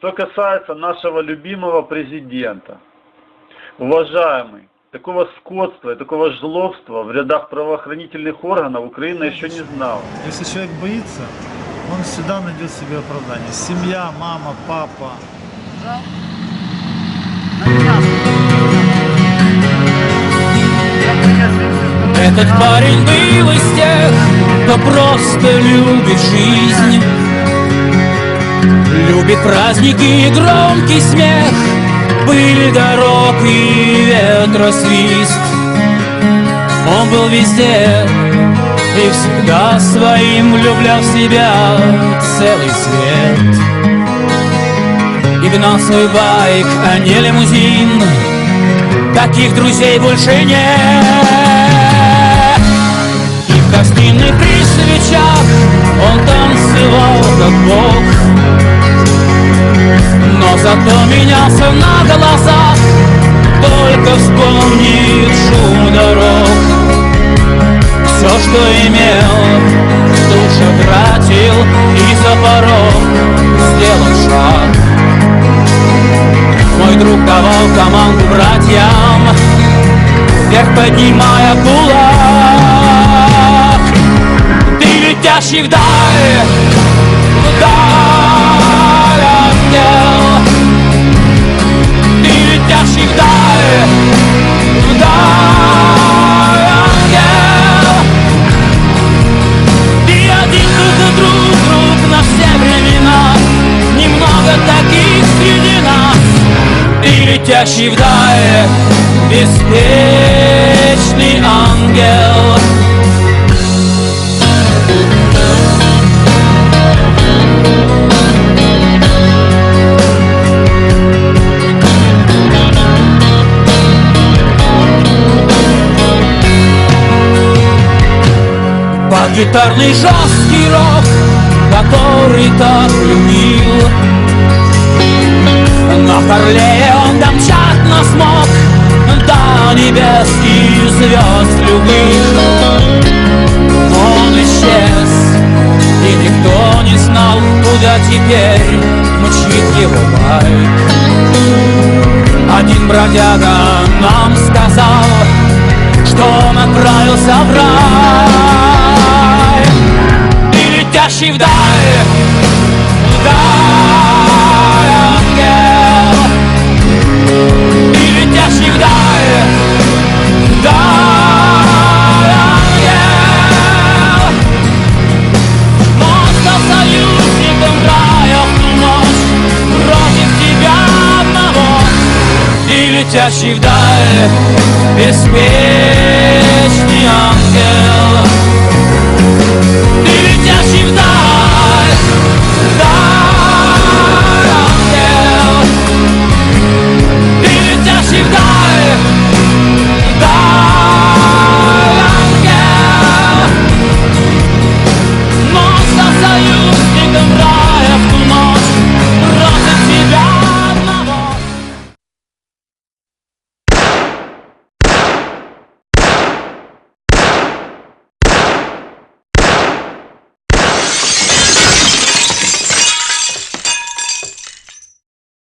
Что касается нашего любимого президента, уважаемый, такого скотства и такого жлобства в рядах правоохранительных органов Украина еще не знала. Если человек боится, он всегда найдет себе оправдание. Семья, мама, папа. Этот парень был из тех, кто просто любит жизнь Любит праздники и громкий смех. Пыль дорог и ветросвист Он был везде и всегда своим влюблял в себя целый свет. И гнал свой байк, а не лимузин Таких друзей больше нет на глазах Только вспомнит шум дорог. Все, что имел, душа тратил И за порог сделал шаг. Мой друг давал команду братьям Вверх поднимая кулак. Ты летящий Вдаль, летящий вдаль Беспечный ангел. Под гитарный жесткий рок Который так небес и звезд любых. Он исчез И никто не знал Куда теперь мчит его байк Один бродяга нам сказал Что он отправился в рай. Ты летящий вдаль Вдаль, летящий вдаль, беспечный ангел.